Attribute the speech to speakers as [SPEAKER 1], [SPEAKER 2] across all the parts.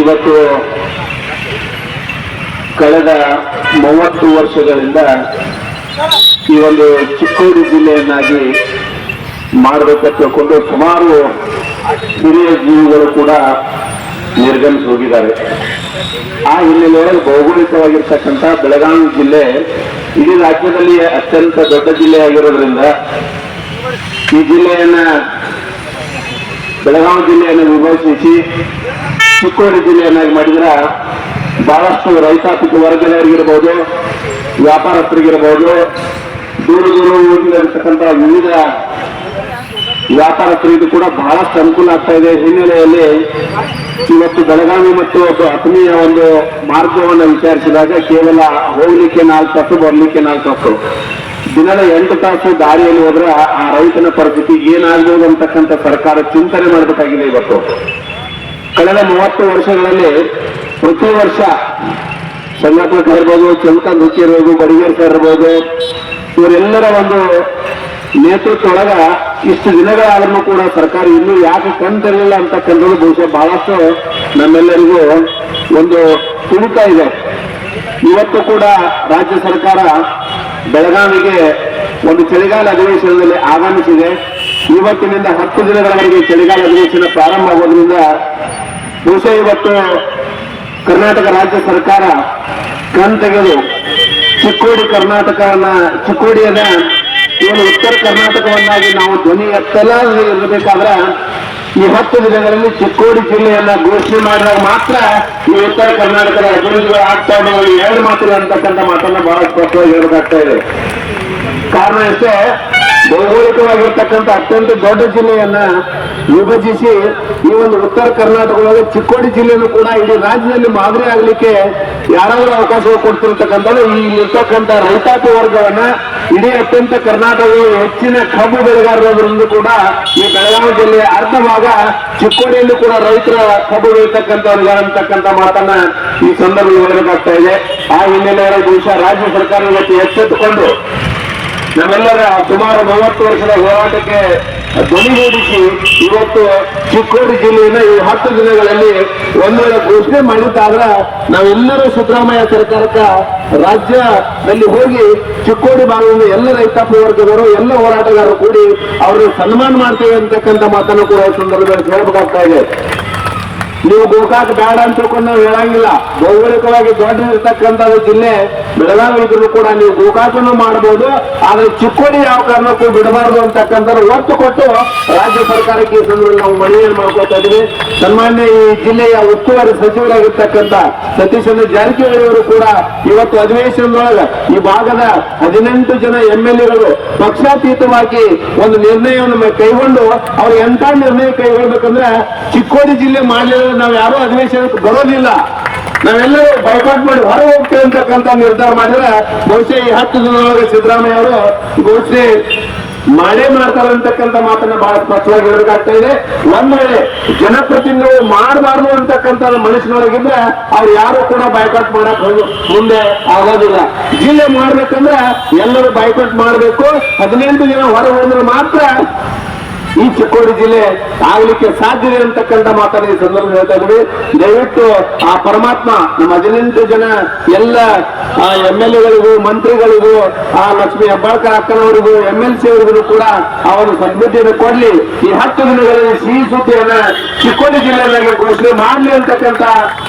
[SPEAKER 1] ಇವತ್ತು ಕಳೆದ ಮೂವತ್ತು ವರ್ಷಗಳಿಂದ ಈ ಒಂದು ಚಿಕ್ಕೋಡಿ ಜಿಲ್ಲೆಯನ್ನಾಗಿ ಮಾಡಬೇಕಂತ ತಿಳ್ಕೊಂಡು ಸುಮಾರು ಹಿರಿಯ ಜೀವಿಗಳು ಕೂಡ ನಿರ್ಗಮಿಸಿ ಹೋಗಿದ್ದಾರೆ. ಆ ಹಿನ್ನೆಲೆಯಲ್ಲಿ ಭೌಗೋಳಿಕವಾಗಿರ್ತಕ್ಕಂಥ ಬೆಳಗಾವಿ ಜಿಲ್ಲೆ ಇಡೀ ರಾಜ್ಯದಲ್ಲಿ ಅತ್ಯಂತ ದೊಡ್ಡ ಜಿಲ್ಲೆಯಾಗಿರೋದ್ರಿಂದ ಈ ಜಿಲ್ಲೆಯನ್ನ ಬೆಳಗಾವಿ ಜಿಲ್ಲೆಯನ್ನು ವಿಭಜಿಸಿ ಚಿಕ್ಕೋಡಿ ಜಿಲ್ಲೆಯನ್ನಾಗಿ ಮಾಡಿದ್ರ ಬಹಳಷ್ಟು ರೈತಾಪಿ ವರ್ಗದವರಿಗಿರ್ಬೋದು, ವ್ಯಾಪಾರಸ್ಥರಿಗಿರ್ಬೋದು, ದೂರ ದೂರ ಊರಿನಲ್ಲಿರ್ತಕ್ಕಂಥ ವಿವಿಧ ವ್ಯಾಪಾರಸ್ಥರಿಗೂ ಕೂಡ ಬಹಳಷ್ಟು ಅನುಕೂಲ ಆಗ್ತಾ ಇದೆ. ಹಿನ್ನೆಲೆಯಲ್ಲಿ ಇವತ್ತು ಬೆಳಗಾವಿ ಮತ್ತು ಅಥಣಿಯ ಒಂದು ಮಾರ್ಗವನ್ನು ವಿಚಾರಿಸಿದಾಗ ಕೇವಲ ಹೋಗ್ಲಿಕ್ಕೆ ನಾಲ್ಕು ತಾಸು, ಬರ್ಲಿಕ್ಕೆ ನಾಲ್ಕು ತಾಸು. ದಿನದ ಎಂಟು ತಾಸು ದಾರಿಯಲ್ಲಿ ಹೋದ್ರೆ ಆ ರೈತನ ಪರಿಸ್ಥಿತಿ ಏನಾಗ್ಬೋದು ಅಂತಕ್ಕಂಥ ಸರ್ಕಾರ ಚಿಂತನೆ ಮಾಡಬೇಕಾಗಿದೆ ಇವತ್ತು. ಕಳೆದ ಮೂವತ್ತು ವರ್ಷಗಳಲ್ಲಿ ಪ್ರತಿ ವರ್ಷ ಸಂಘಟಕ ಇರ್ಬೋದು ಚಂಕ ನೃತ್ಯ ಇರ್ಬೋದು ಬಡಿಗೇರ್ಕ ಇರ್ಬೋದು, ಇವರೆಲ್ಲರ ಒಂದು ನೇತೃತ್ವ ಒಳಗ ಇಷ್ಟು ದಿನಗಳಾದ್ರೂ ಕೂಡ ಸರ್ಕಾರ ಇನ್ನೂ ಯಾಕೆ ಕಣ್ತಿರಲಿಲ್ಲ ಅಂತಕ್ಕಂಥದ್ದು ಬಹುಶಃ ಬಹಳಷ್ಟು ನಮ್ಮೆಲ್ಲರಿಗೂ ಒಂದು ತುಳಿತಾ ಇದೆ. ಇವತ್ತು ಕೂಡ ರಾಜ್ಯ ಸರ್ಕಾರ ಬೆಳಗಾವಿಗೆ ಒಂದು ಚಳಿಗಾಲ ಅಧಿವೇಶನದಲ್ಲಿ ಆಗಮಿಸಿದೆ. ಇವತ್ತಿನಿಂದ ಹತ್ತು ದಿನಗಳವರೆಗೆ ಚಳಿಗಾಲ ಅಧಿವೇಶನ ಪ್ರಾರಂಭ ಆಗೋದ್ರಿಂದ ಬಹುಶಃ ಇವತ್ತು ಕರ್ನಾಟಕ ರಾಜ್ಯ ಸರ್ಕಾರ ಕಣ್ ತೆಗೆದು ಚಿಕ್ಕೋಡಿ ಕರ್ನಾಟಕವನ್ನ, ಚಿಕ್ಕೋಡಿಯನ್ನ ಏನು ಉತ್ತರ ಕರ್ನಾಟಕವನ್ನಾಗಿ ನಾವು ಧ್ವನಿ ಎತ್ತಲ ಇರಬೇಕಾದ್ರೆ ಈ ಹತ್ತು ದಿನಗಳಲ್ಲಿ ಚಿಕ್ಕೋಡಿ ಜಿಲ್ಲೆಯನ್ನ ಘೋಷಣೆ ಮಾಡಿದಾಗ ಮಾತ್ರ ಈ ಉತ್ತರ ಕರ್ನಾಟಕದ ಅಭಿವೃದ್ಧಿಗಳು ಆಗ್ತಾ ಎರಡು ಮಾತಿಲ್ಲ ಅಂತಕ್ಕಂಥ ಮಾತನ್ನ ಬಹಳ ಸ್ಪಷ್ಟವಾಗಿ ಹೇಳಬೇಕಾಗ್ತಾ ಇದೆ. ಕಾರಣ ಅಷ್ಟೇ ಭೌಗೋಳಿಕವಾಗಿರ್ತಕ್ಕಂಥ ಅತ್ಯಂತ ದೊಡ್ಡ ಜಿಲ್ಲೆಯನ್ನ ವಿಭಜಿಸಿ ಈ ಒಂದು ಉತ್ತರ ಕರ್ನಾಟಕದೊಳಗೆ ಚಿಕ್ಕೋಡಿ ಜಿಲ್ಲೆಯೂ ಕೂಡ ಇಡೀ ರಾಜ್ಯದಲ್ಲಿ ಮಾದರಿ ಆಗಲಿಕ್ಕೆ ಯಾರಾದರೂ ಅವಕಾಶ ಕೊಡ್ತಿರ್ತಕ್ಕಂಥದ್ದು ಈ ಇರ್ತಕ್ಕಂಥ ರೈತಾಪಿ ವರ್ಗವನ್ನ ಇಡೀ ಅತ್ಯಂತ ಕರ್ನಾಟಕದ ಹೆಚ್ಚಿನ ಕಬ್ಬು ಬೆಳೆಗಾರರಾದ್ರಿಂದ ಕೂಡ ಈ ಬೆಳಗಾವಿ ಜಿಲ್ಲೆಯ ಅರ್ಧ ಭಾಗ ಚಿಕ್ಕೋಡಿಯಲ್ಲೂ ಕೂಡ ರೈತರ ಕಬ್ಬು ಅಂತಕ್ಕಂಥ ಮಾತನ್ನ ಈ ಸಂದರ್ಭದಲ್ಲಿ ಹೇಳಬೇಕಾಗ್ತಾ ಇದೆ. ಆ ಹಿನ್ನೆಲೆಯಲ್ಲಿ ಬಹುಶಃ ರಾಜ್ಯ ಸರ್ಕಾರ ಇವತ್ತು ಎಚ್ಚೆತ್ತುಕೊಂಡು ನಮ್ಮೆಲ್ಲರ ಸುಮಾರು ಮೂವತ್ತು ವರ್ಷದ ಹೋರಾಟಕ್ಕೆ ಧ್ವನಿಗೂಡಿಸಿ ಇವತ್ತು ಚಿಕ್ಕೋಡಿ ಜಿಲ್ಲೆಯನ್ನ ಈ ಹತ್ತು ದಿನಗಳಲ್ಲಿ ಒಂದು ವೇಳೆ ಘೋಷಣೆ ಮಾಡಿದ್ದಾದ್ರೆ ನಾವೆಲ್ಲರೂ ಸಿದ್ದರಾಮಯ್ಯ ಸರ್ಕಾರಕ್ಕ ರಾಜ್ಯದಲ್ಲಿ ಹೋಗಿ ಚಿಕ್ಕೋಡಿ ಭಾಗದಿಂದ ಎಲ್ಲ ರೈತಾಪಿ ವರ್ಗದವರು, ಎಲ್ಲ ಹೋರಾಟಗಾರರು ಕೂಡಿ ಅವರನ್ನು ಸನ್ಮಾನ ಮಾಡ್ತೇವೆ ಅಂತಕ್ಕಂಥ ಮಾತನ್ನು ಕೂಡ ಈ ಸಂದರ್ಭದಲ್ಲಿ ಹೇಳಬೇಕಾಗ್ತಾ ಇದೆ. ನೀವು ಗೋಕಾಕ್ ಬೇಡ ಅಂತ ತಿಳ್ಕೊಂಡು ನಾವು ಹೇಳಂಗಿಲ್ಲ. ಭೌಗೋಳಿಕವಾಗಿ ದೊಡ್ಡದಿರ್ತಕ್ಕಂಥದ್ದು ಜಿಲ್ಲೆ ಬೆಳಗಾವಿ ಇದ್ರು ಕೂಡ ನೀವು ಗೋಕಾಕನ್ನು ಮಾಡಬಹುದು. ಆದ್ರೆ ಚಿಕ್ಕೋಡಿ ಯಾವ ಕಾರಣಕ್ಕೂ ಬಿಡಬಾರದು ಅಂತಕ್ಕಂಥ ಒತ್ತು ಕೊಟ್ಟು ರಾಜ್ಯ ಸರ್ಕಾರಕ್ಕೆ ಈ ಸಂದರ್ಭದಲ್ಲಿ ನಾವು ಮನವಿಯನ್ನು ಮಾಡ್ಕೊತಾ ಇದೀವಿ ಸನ್ಮಾನ್ಯ ಈ ಜಿಲ್ಲೆಯ ಉಸ್ತುವಾರಿ ಸಚಿವರಾಗಿರ್ತಕ್ಕಂಥ ಸತೀಶ್ ಚಂದ್ರ ಜಾರಕಿಹೊಳಿ ಅವರು ಕೂಡ ಇವತ್ತು ಅಧಿವೇಶನದೊಳಗೆ ಈ ಭಾಗದ ಹದಿನೆಂಟು ಜನ ಎಂ ಎಲ್ ಎಗಳು ಪಕ್ಷಾತೀತವಾಗಿ ಒಂದು ನಿರ್ಣಯವನ್ನು ಕೈಗೊಂಡು ಅವ್ರು ಎಂತ ನಿರ್ಣಯ ಕೈಗೊಳ್ಬೇಕಂದ್ರೆ ಚಿಕ್ಕೋಡಿ ಜಿಲ್ಲೆ ಮಾಡಲಿಲ್ಲ ನಾವು ಯಾರು ಅಧಿವೇಶನಕ್ಕೆ ಬರೋದಿಲ್ಲ. ನಾವೆಲ್ಲರೂ ಬೈಕಾಟ್ ಮಾಡಿ ಹೊರ ಹೋಗ್ತೇವೆ ಅಂತಕ್ಕಂಥ ನಿರ್ಧಾರ ಮಾಡಿದ್ರೆ ಬಹುಶಃ ಈ ಹತ್ತು ದಿನದೊಳಗೆ ಸಿದ್ದರಾಮಯ್ಯ ಅವರು ಘೋಷಣೆ ಮಾಡೇ ಮಾಡ್ತಾರೆ ಅಂತಕ್ಕಂಥ ಮಾತನ್ನ ಬಹಳ ಸ್ಪಷ್ಟವಾಗಿ ಹೇಳಬೇಕಾಗ್ತಾ ಇದೆ. ಒಂದ್ ವೇಳೆ ಜನಪ್ರತಿನಿಧಿಗಳು ಮಾಡಬಾರ್ದು ಅಂತಕ್ಕಂಥ ಮನುಷ್ಯನೊಳಗಿದ್ರೆ ಅವ್ರು ಯಾರು ಕೂಡ ಬೈಕಾಟ್ ಮಾಡಕ್ ಮುಂದೆ ಆಗೋದಿಲ್ಲ. ಜಿಲ್ಲೆ ಮಾಡ್ಬೇಕಂದ್ರೆ ಎಲ್ಲರೂ ಬೈಕಾಟ್ ಮಾಡಬೇಕು. ಹದಿನೆಂಟು ದಿನ ಹೊರ ಹೋದ್ರೆ ಮಾತ್ರ ಈ ಚಿಕ್ಕೋಡಿ ಜಿಲ್ಲೆ ಆಗ್ಲಿಕ್ಕೆ ಸಾಧ್ಯವಿ ಅಂತಕ್ಕಂಥ ಮಾತನ್ನ ಈ ಸಂದರ್ಭ ಹೇಳ್ತಾ ಇದ್ವಿ ದಯವಿಟ್ಟು ಆ ಪರಮಾತ್ಮ, ನಮ್ಮ ಹದಿನೆಂಟು ಜನ ಎಲ್ಲ ಎಂ ಎಲ್ ಎಗಳಿಗೂ, ಮಂತ್ರಿಗಳಿಗೂ, ಆ ಲಕ್ಷ್ಮಿ ಹೆಬ್ಬಾಳ್ಕರ್ ಅಕ್ಕನವರಿಗೂ ಎಂ ಎಲ್ ಸಿ ಅವರಿಗೂ ಕೂಡ ಅವರು ಸದ್ಬುದ್ಧಿಯನ್ನು ಕೊಡ್ಲಿ. ಈ ಹತ್ತು ದಿನಗಳಲ್ಲಿ ಸಿಹಿ ಸುದ್ದಿಯನ್ನ ಚಿಕ್ಕೋಡಿ ಜಿಲ್ಲೆಯಲ್ಲಿ ಘೋಷಣೆ ಮಾಡಲಿ ಅಂತಕ್ಕಂಥ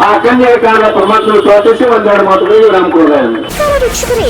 [SPEAKER 1] ಆ ಕನ್ಯೆಗೆ ಕಾರಣ ಪರಮಾತ್ಮ ಪ್ರಾರ್ಥಿಸಿ ಒಂದೆರಡು ಮಾತುಗಳಿಗೆ ಕೊಡೋಣ
[SPEAKER 2] ನಮಸ್ಕಾರ ವೀಕ್ಷಕರೇ